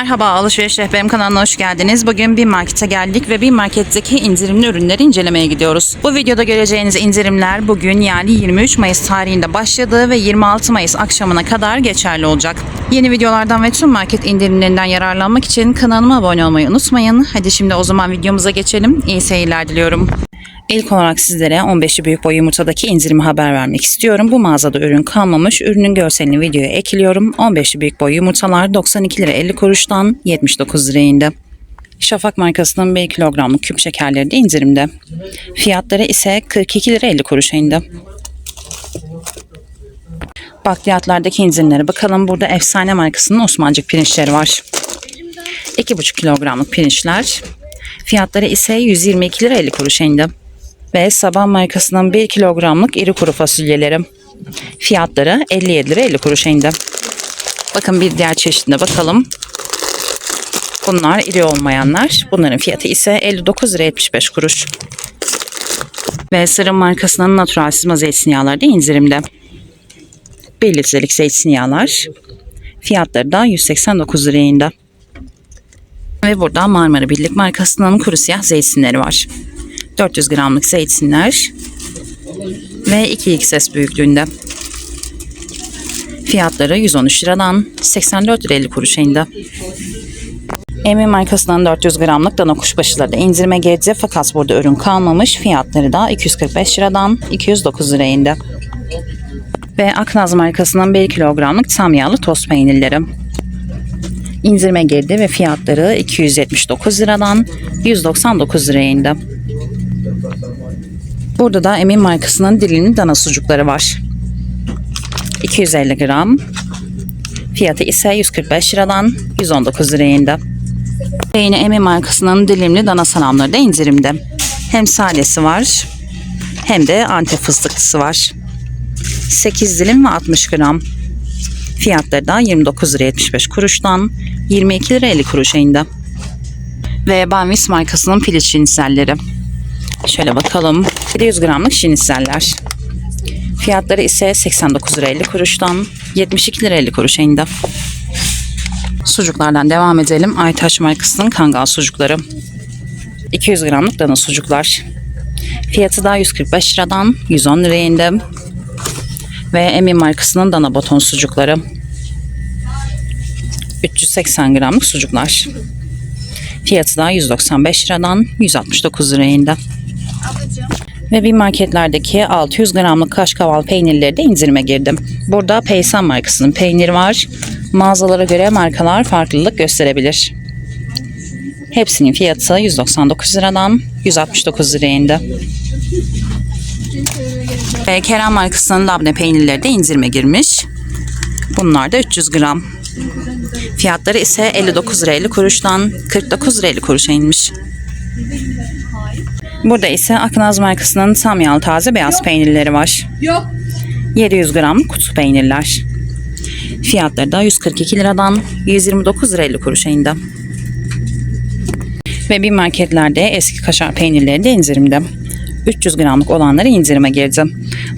Merhaba Alışveriş Rehberim kanalına hoş geldiniz. Bugün bir markete geldik ve bir marketteki indirimli ürünleri incelemeye gidiyoruz. Bu videoda göreceğiniz indirimler bugün yani 23 Mayıs tarihinde başladı ve 26 Mayıs akşamına kadar geçerli olacak. Yeni videolardan ve tüm market indirimlerinden yararlanmak için kanalıma abone olmayı unutmayın. Hadi şimdi o zaman videomuza geçelim. İyi seyirler diliyorum. İlk olarak sizlere 15'li büyük boy yumurtadaki indirimi haber vermek istiyorum. Bu mağazada ürün kalmamış. Ürünün görselini videoya ekliyorum. 15'li büyük boy yumurtalar 92 lira 50 kuruştan 79 liraya indi. Şafak markasının 1 kilogramlık küp şekerleri de indirimde. Fiyatları ise 42 lira 50 kuruşa indi. Bakliyatlardaki indirimlere bakalım. Burada efsane markasının Osmancık pirinçleri var. 2,5 kilogramlık pirinçler. Fiyatları ise 122 lira 50 kuruşa indi ve Sabah markasının 1 kilogramlık iri kuru fasulyeleri. Fiyatları 57 lira 50 kuruşa indi. Bakın bir diğer çeşidine bakalım. Bunlar iri olmayanlar. Bunların fiyatı ise 59 lira 75 kuruş. Ve Sırım markasının natural sızma zeytinyağları da indirimde. 1 litrelik zeytinyağlar. Fiyatları da 189 liraya indi. Ve burada Marmara Birlik markasının kuru siyah zeytinleri var. 400 gramlık zeytinler ve 2XS büyüklüğünde. Fiyatları 113 liradan 84 lira 50 kuruşa indi. Emin markasından 400 gramlık dana kuşbaşıları da indirime girdi fakat burada ürün kalmamış. Fiyatları da 245 liradan 209 liraya indi. Ve Aknaz markasının 1 kilogramlık tam yağlı tost peynirleri. İndirime girdi ve fiyatları 279 liradan 199 liraya indi. Burada da Emin markasının dilimli dana sucukları var. 250 gram. Fiyatı ise 145 liradan 119 liraya indi. Ve yine Emin markasının dilimli dana salamları da indirimde. Hem sadesi var hem de antep fıstıklısı var. 8 dilim ve 60 gram. Fiyatları da 29 lira 75 kuruştan 22 lira 50 kuruşa indi. Ve Banvis markasının piliç şinitselleri. Şöyle bakalım. 100 gramlık şinitseller. Fiyatları ise 89 lira 50 kuruştan 72 lira 50 kuruşa indi. Sucuklardan devam edelim. Aytaş markasının kangal sucukları. 200 gramlık dana sucuklar. Fiyatı da 145 liradan 110 liraya indi. Ve Emin markasının dana baton sucukları. 380 gramlık sucuklar. Fiyatı da 195 liradan 169 liraya indi. Ve bir marketlerdeki 600 gramlık kaşkaval peynirleri de indirime girdim. Burada Peysan markasının peyniri var. Mağazalara göre markalar farklılık gösterebilir. Hepsinin fiyatı 199 liradan 169 liraya indi. Ve Kerem markasının labne peynirleri de indirime girmiş. Bunlar da 300 gram. Fiyatları ise 59 lira 50 kuruştan 49 lira 50 kuruşa inmiş. Burada ise Aknaz markasının tam yağlı taze beyaz peynirleri var. Yok. 700 gram kutu peynirler. Fiyatları da 142 liradan 129 lira 50 kuruşa indi. Ve bir marketlerde eski kaşar peynirleri de indirimde. 300 gramlık olanları indirime girdi.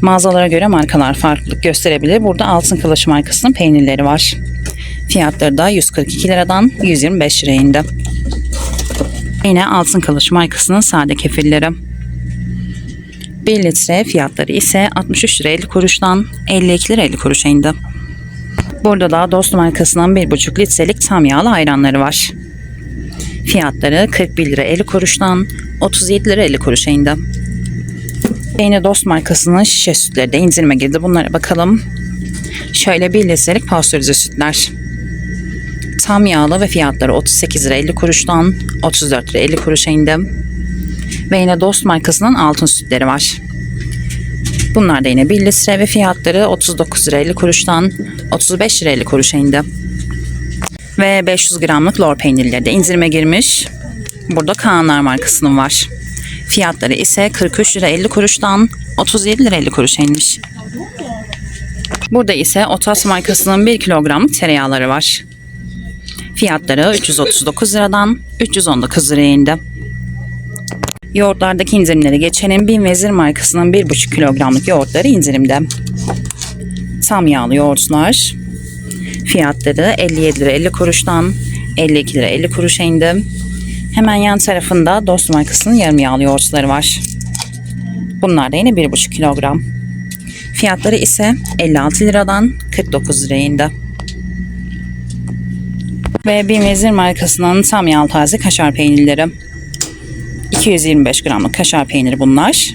Mağazalara göre markalar farklılık gösterebilir. Burada Altın Kılıç markasının peynirleri var. Fiyatları da 142 liradan 125 liraya indi. Yine Altın Kılıç markasının sade kefirleri. 1 litre fiyatları ise 63 lira 50 kuruştan 52 lira 50 kuruşa indi. Burada da Dost markasının 1,5 litrelik tam yağlı ayranları var. Fiyatları 41 lira 50 kuruştan 37 lira 50 kuruşa indi. Yine Dost markasının şişe sütleri de indirime girdi. Bunlara bakalım. Şöyle 1 litrelik pastörize sütler. Tam yağlı ve fiyatları 38 lira 50 kuruştan 34 lira 50 kuruşa indi. Ve yine Dost markasının altın sütleri var. Bunlar da yine 1 litre ve fiyatları 39 lira 50 kuruştan 35 lira 50 kuruşa indi. Ve 500 gramlık lor peynirleri de indirime girmiş. Burada Kaanlar markasının var. Fiyatları ise 43 lira 50 kuruştan 37 lira 50 kuruşa inmiş. Burada ise Otas markasının 1 kilogramlık tereyağları var. Fiyatları 339 liradan 319 liraya indi. Yoğurtlardaki indirimleri geçelim. Bin Vezir markasının 1,5 kilogramlık yoğurtları indirimde. Tam yağlı yoğurtlar. Fiyatları 57 lira 50 kuruştan 52 lira 50 kuruşa indi. Hemen yan tarafında Dost markasının yarım yağlı yoğurtları var. Bunlar da yine 1,5 kilogram. Fiyatları ise 56 liradan 49 liraya indi. Ve bir vezir markasının tam taze kaşar peynirleri. 225 gramlık kaşar peyniri bunlar.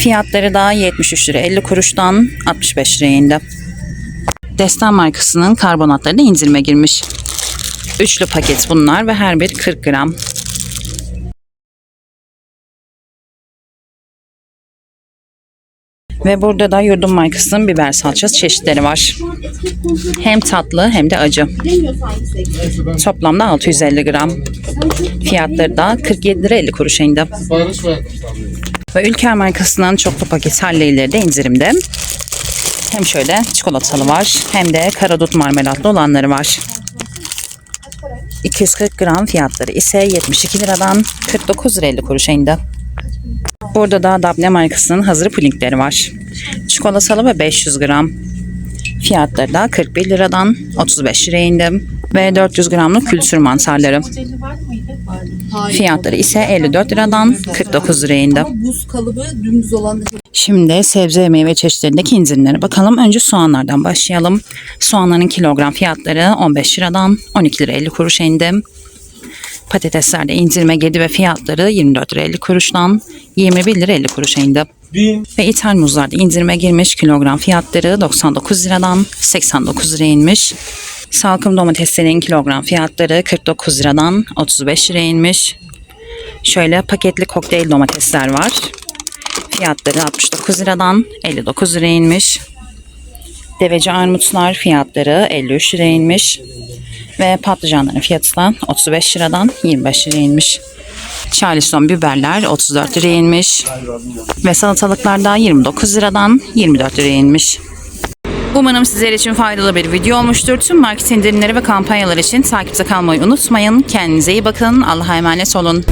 Fiyatları da 73 lira 50 kuruştan 65 liraya indi. Destan markasının karbonatları da indirime girmiş. Üçlü paket bunlar ve her bir 40 gram. Ve burada da yurdum markasının biber salçası çeşitleri var. Hem tatlı hem de acı. Toplamda 650 gram. Fiyatları da 47 lira 50 kuruşa indi. Ve Ülker markasının çoklu paket halleyleri de indirimde. Hem şöyle çikolatalı var hem de karadut marmelatlı olanları var. 240 gram fiyatları ise 72 liradan 49 lira 50 kuruşa indi. Burada da Dabne markasının hazır pudingleri var. Çikolatalı ve 500 gram. Fiyatları da 41 liradan 35 liraya indi. Ve 400 gramlık kültür mantarları. Fiyatları ise 54 liradan 49 liraya indi. Da Şimdi sebze ve meyve çeşitlerindeki indirimlere bakalım. Önce soğanlardan başlayalım. Soğanların kilogram fiyatları 15 liradan 12 lira 50 kuruş indi. Patateslerde indirime girdi ve fiyatları 24 lira 50 kuruştan 21 lira 50 kuruşa indi. Bin. Ve ithal muzlarda indirime girmiş kilogram fiyatları 99 liradan 89 liraya inmiş. Salkım domateslerin kilogram fiyatları 49 liradan 35 liraya inmiş. Şöyle paketli kokteyl domatesler var. Fiyatları 69 liradan 59 liraya inmiş. Deveci armutlar fiyatları 53 liraya inmiş. Ve patlıcanların fiyatı da 35 liradan 25 liraya inmiş. Charleston biberler 34 liraya inmiş. Ve salatalıklar da 29 liradan 24 liraya inmiş. Umarım sizler için faydalı bir video olmuştur. Tüm market indirimleri ve kampanyalar için takipte kalmayı unutmayın. Kendinize iyi bakın. Allah'a emanet olun.